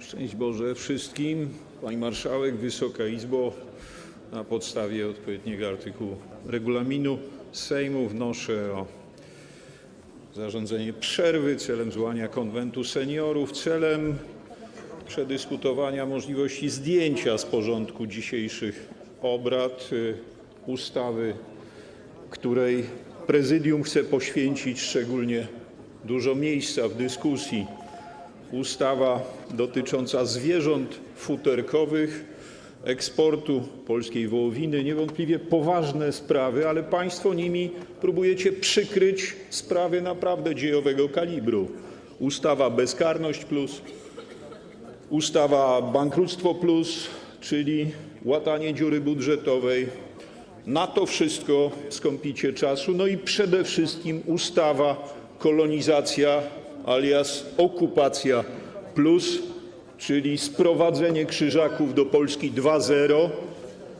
Szczęść Boże wszystkim. Pani Marszałek, Wysoka Izbo, na podstawie odpowiedniego artykułu regulaminu Sejmu wnoszę o zarządzenie przerwy celem zwołania Konwentu Seniorów, celem przedyskutowania możliwości zdjęcia z porządku dzisiejszych obrad y, ustawy, której prezydium chce poświęcić szczególnie dużo miejsca w dyskusji. Ustawa dotycząca zwierząt futerkowych, eksportu polskiej wołowiny, niewątpliwie poważne sprawy, ale państwo nimi próbujecie przykryć sprawy naprawdę dziejowego kalibru. Ustawa Bezkarność Plus, ustawa Bankructwo Plus, czyli łatanie dziury budżetowej. Na to wszystko skąpicie czasu. No i przede wszystkim ustawa kolonizacja alias okupacja plus, czyli sprowadzenie krzyżaków do Polski 2.0.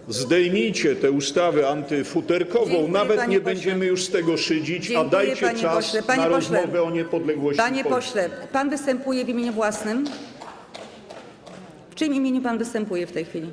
Zdejmijcie tę ustawę antyfuterkową, nawet nie będziemy już z tego szydzić, a dajcie czas na rozmowę o niepodległości Panie Polski. pośle, pan występuje w imieniu własnym? W czyim imieniu pan występuje w tej chwili?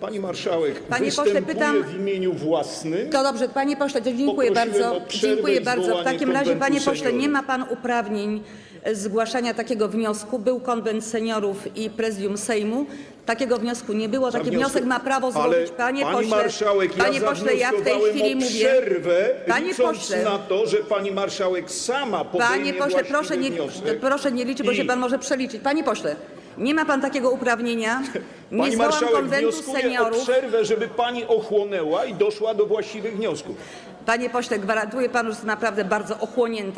Pani marszałek, Panie pośle, występuję pytam- w imieniu własnym. To dobrze, panie pośle, to dziękuję Poprosiłem bardzo. o przerwę Dziękuję i bardzo. W zwołanie takim razie, konwentu panie pośle, seniorów. nie ma pan uprawnień e, zgłaszania takiego wniosku. Był konwent seniorów i prezydium Sejmu. Takiego wniosku nie było. Taki Za wniosek ma prawo Ale złożyć. Panie pani pośle, marszałek, ja panie pośle, ja w tej zawnioskowałem chwili o mówię. przerwę, Panie licząc pośle. na to, że pani marszałek sama podejmie Panie pośle, proszę nie, wniosek. proszę nie liczyć, bo I- się pan może przeliczyć. Panie pośle, nie ma pan takiego uprawnienia. Nie Pani zwołam marszałek, konwentu wnioskuję o seniorów. przerwę, żeby pani ochłonęła i doszła do właściwych wniosków. Panie pośle, gwarantuję panu, że jest naprawdę bardzo ochłonięta